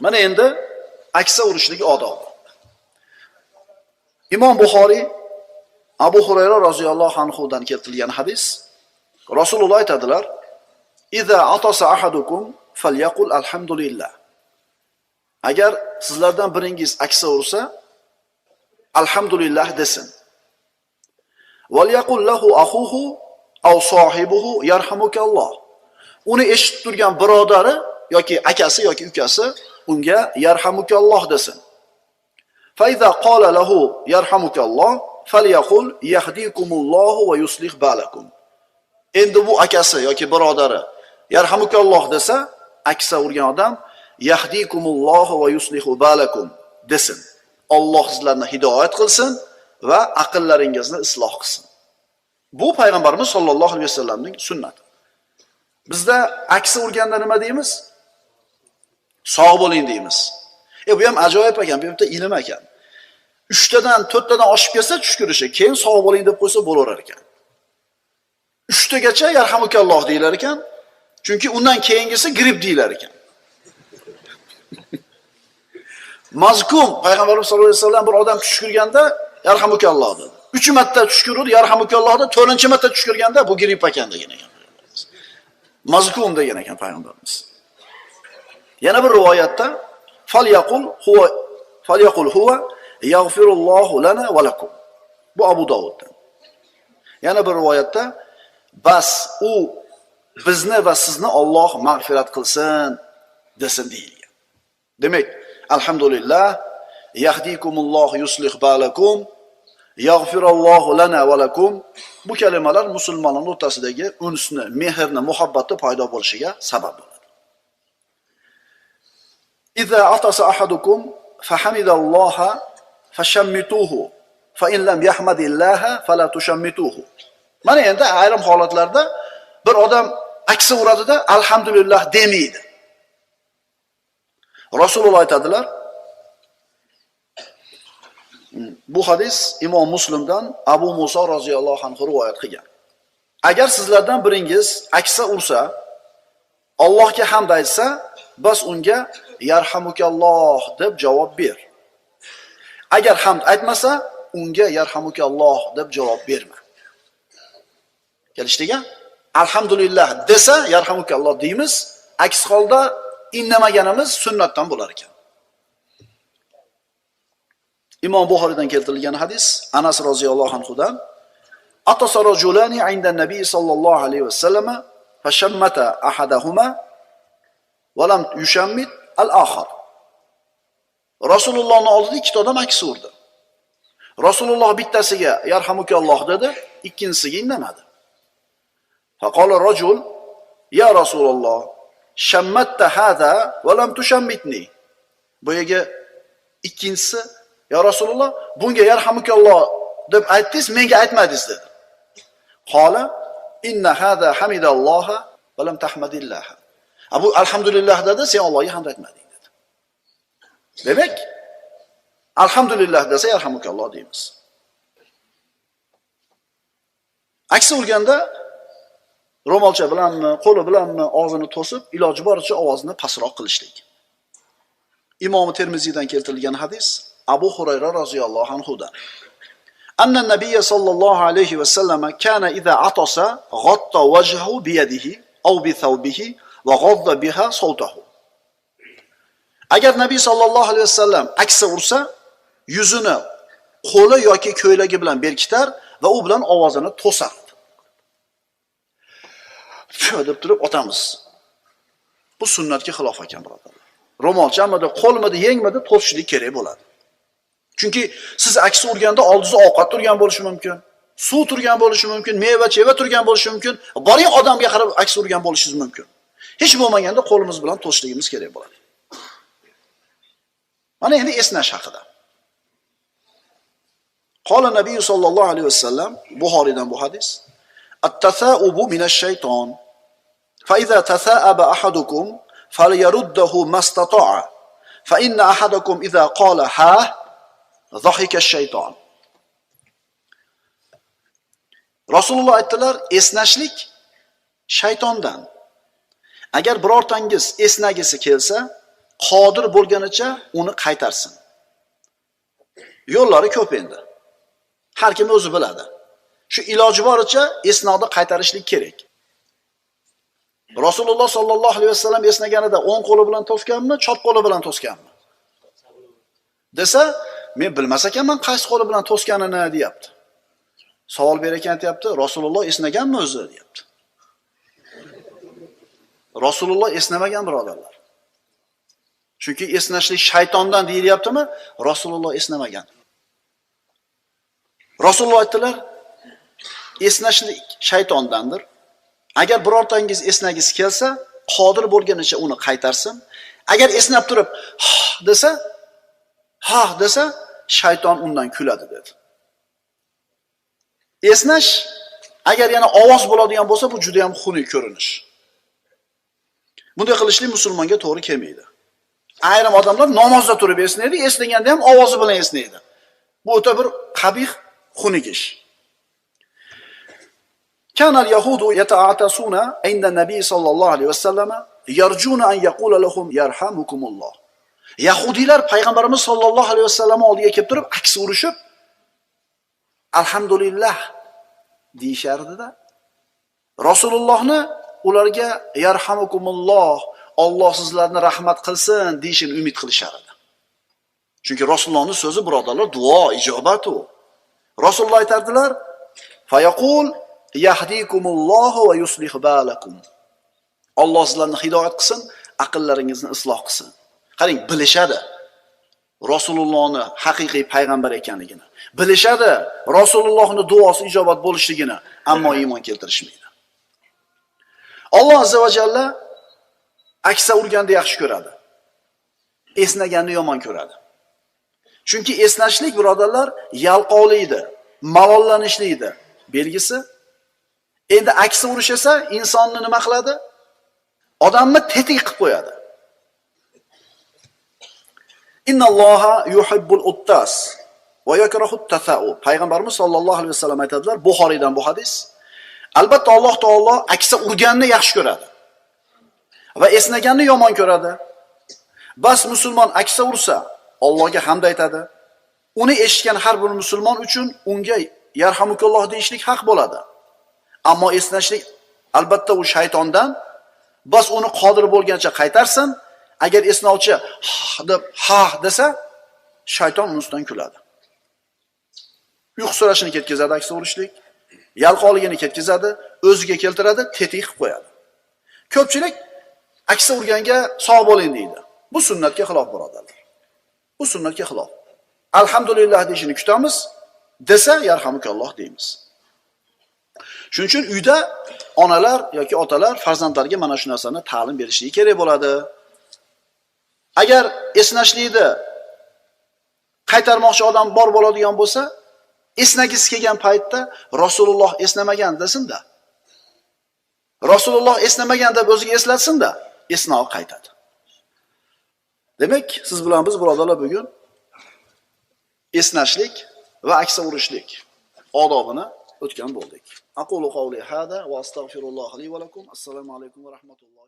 Mana endi aksa urishlik odobi. Imom Buxoriy Abu Hurayra roziyallohu anhudan keltirilgan hadis Rasululloh aytadilar: "Iza atasa ahadukum falyaqul alhamdulillah." Agar sizlardan biringiz aksa ursa, alhamdulillah desin. Walyaqul lahu akhuhu aw sohibuhu yarhamukalloh. Uni eshitib turgan birodari yoki akasi yoki ukasi unga yarhamukalloh desin. Fa iza qala lahu yarhamukalloh falyaqul yahdikumullohu va yuslih balakum. Endi bu akasi yoki birodari yarhamukalloh desa, aksa urgan odam yahdikumullohu va yuslihu balakum desin. Alloh sizlarni hidoyat qilsin va aqllaringizni isloh qilsin. Bu payg'ambarimiz sollallohu alayhi vasallamning sunnati. Bizda aksi urganda nima deymiz? Sog' bo'ling deymiz. E bu ham ajoyib ekan, bu yerda ilm ekan. 3 tadan 4 tadan oshib kelsa tush ko'rishi, keyin sog' bo'ling deb qo'ysa bo'laverar ekan. 3 tagacha yarhamukalloh deyilar ekan. Chunki undan keyingisi grip deyilar ekan. Mazkum payg'ambarimiz sollallohu alayhi vasallam bir odam tush ko'rganda yarhamukalloh dedi. 3 marta tush ko'rdi, yarhamukalloh dedi. 4-chi marta tush ko'rganda bu grip ekan degan ekan. Mazkum degan ekan payg'ambarimiz. Yana bir rivoyatda falyaqul huwa falyaqul huwa yaghfirullohu lana va lakum. Bu Abu Davuddan. Yana bir rivoyatda bas u bizni va sizni Alloh mag'firat qilsin desin deyilgan. Demak, alhamdulillah yahdikumullohu yuslih balakum yag'firullohu lana va lakum bu kalimalar musulmonlar o'rtasidagi unsni, mehrni, muhabbatni paydo bo'lishiga sabab bo'ladi. Idza atasa ahadukum fahamidalloha fashammituhu fa in lam yahmadillaha fala tushammituhu. Mana endi ayrim holatlarda bir odam aksi uradida alhamdulillah demaydi. Rasululloh aytadilar, Bu hadis Imom Muslimdan Abu Musa roziyallohu anhu rivoyat qilgan. Agar sizlardan biringiz aksa ursa, Allohga hamd aytsa, bas unga yarhamukalloh deb javob ber. Agar hamd aytmasa, unga yarhamukalloh deb javob berma. Kelishdiga? Alhamdulillah desa yarhamukalloh deymiz, aks holda indamaganimiz sunnatdan bo'lar ekan. Imom Buxoriydan keltirilgan hadis Anas roziyallohu anhudan أطس رجلان عند النبي nabiy sallallohu alayhi وسلم فشمت ahadahuma ولم lam al-akhar. Rasulullohning oldida ikkita odam aks urdi. Rasululloh bittasiga yarhamukalloh dedi, ikkinchisiga indamadi. Faqala rajul ya Rasululloh shammatta hada va lam tushammitni. Bu ikkinchisi Ya Rasululloh, bunga yarhamukalloh deb aytdingiz, menga aytmadingiz dedi. Qola inna hada hamidalloha va lam tahmadillah. Abu alhamdulillah dedi, sen Allohga hamd aytmading dedi. Demak, alhamdulillah desa yarhamukalloh deymiz. Aksi urganda ro'molcha bilanmi, qo'li bilanmi og'zini to'sib, iloji boricha ovozini pastroq qilishlik. Imom Termiziydan keltirilgan hadis Abu Hurayra roziyallohu anhudan. Anna nabiyya sallallohu alayhi va sallama kana idza atosa ghatta wajhahu bi yadihi aw bi thawbihi va ghadda biha sawtahu. Agar Nabiy sallallohu alayhi vasallam aksa ursa, yuzini qo'li yoki ko'ylagi bilan berkitar va u bilan ovozini to'sar. Shu deb turib otamiz. Bu sunnatga xilof ekan, birodarlar. Ro'molchamidi, qo'lmidi, yengmidi to'sishlik kerak bo'ladi. Chunki siz aksi urganda oldingizda ovqat turgan bo'lishi mumkin. Suv turgan bo'lishi mumkin, meva, cheva turgan bo'lishi mumkin. Boring odamga qarab aks urgan bo'lishingiz mumkin. Hech bo'lmaganda qo'limiz bilan to'sishligimiz kerak bo'ladi. Mana endi esnash haqida. qola Nabiy sallallohu alayhi vasallam Buxoriydan bu hadis. At-tatha'ubu minash shayton. Fa idza tatha'aba ahadukum falyaruddahu mastata'a. Fa inna ahadakum idza qala ha Zohika shayton. Rasululloh aytdilar, esnashlik shaytondan. Agar birortangiz esnagisi kelsa, qodir bo'lganicha uni qaytarsin. Yo'llari ko'p endi. Har kim o'zi biladi. Shu iloji boricha esnog'ni qaytarishlik kerak. Rasululloh sollallohu alayhi vasallam esnaganida o'ng qo'li bilan to'sganmi, chop qo'li bilan to'sganmi? Desa, men bilmas ekanman qaysi qo'li bilan to'sganini deyapti. Savol berayotgan aytyapti, Rasululloh esnaganmi o'zi deyapti. Rasululloh esnamagan birodarlar. Chunki esnashlik shaytondan deyilyaptimi? Rasululloh esnamagan. Rasululloh aytdilar, esnashlik shaytondandir. Agar birortangiz esnagiz kelsa, qodir bo'lganicha uni qaytarsin. Agar esnab turib, ha desa, ha desa, shayton undan kuladi dedi. Esnash agar yana ovoz bo'ladigan bo'lsa, bu juda ham xunuk ko'rinish. Bunday qilishlik musulmonga to'g'ri kelmaydi. Ayrim odamlar namozda turib esnaydi, esnaganda ham ovozi bilan esnaydi. Bu o'ta bir qabih, xunuk ish. كان اليهود يتعاطسون عند النبي صلى الله عليه وسلم يرجون أن يقول لهم يرحمكم الله Yahudilar payg'ambarimiz sollallohu alayhi vasallam oldiga kelib turib, aks urishib, alhamdulillah deyishardida. Rasulullohni ularga yarhamukumulloh, Alloh sizlarni rahmat qilsin deyishini umid qilishar edi. Chunki Rasulullohning so'zi birodarlar duo, ijobat u. Rasululloh aytardilar: "Fayaqul yahdikumullohu va yuslih balakum." Alloh sizlarni hidoyat qilsin, aqllaringizni isloh qilsin. Qarang, bilishadi. Rasulullohni haqiqiy payg'ambar ekanligini. Bilishadi Rasulullohning duosi ijobat bo'lishligini, ammo iymon keltirishmaydi. Alloh azza va jalla aksa urganni yaxshi ko'radi. Esnaganni yomon ko'radi. Chunki esnashlik birodarlar yalqovlikdi, malollanishlikdi belgisi. Endi aksa urish esa insonni nima qiladi? Odamni tetik qilib qo'yadi. Innalloha yuhibbul uttas va yakrahut tasau. Payg'ambarimiz sollallohu alayhi vasallam aytadilar, Buxoriydan bu hadis. Albatta Alloh taolo aksa urganni yaxshi ko'radi. Va esnaganni yomon ko'radi. Bas musulmon aksa ursa, Allohga hamd aytadi. Uni eshitgan har bir musulmon uchun unga yarhamukalloh deyishlik haq bo'ladi. Ammo esnashlik albatta u shaytondan bas uni qodir bo'lgancha qaytarsin. Agar esnovchi deb ha desa, shayton ustidan kuladi. Uyqu so'rashini ketkazadi aksa urishlik. Yalqonligini ketkazadi, o'ziga keltiradi, tetik qilib qo'yadi. Ko'pchilik aksa urganga sog' bo'ling deydi. Bu sunnatga xilof birodarlar. Bu sunnatga xilof. Alhamdulillah deyishini kutamiz, desa yarhamukalloh deymiz. Shuning uchun uyda onalar yoki otalar farzandlarga mana shu narsani ta'lim berishligi kerak bo'ladi. Agar esnashlikni qaytarmoqchi odam bor bo'ladigan bo'lsa, esnagisi kelgan paytda Rasululloh esnamagan desinda. Rasululloh esnamagan deb o'ziga eslatsinda, esnoq qaytadi. Demak, siz bilan biz birodarlar bugun esnashlik va aksa urishlik odobini o'tgan bo'ldik. Aqulu qavli hada va astagfirulloh li va lakum. Assalomu alaykum va rahmatulloh.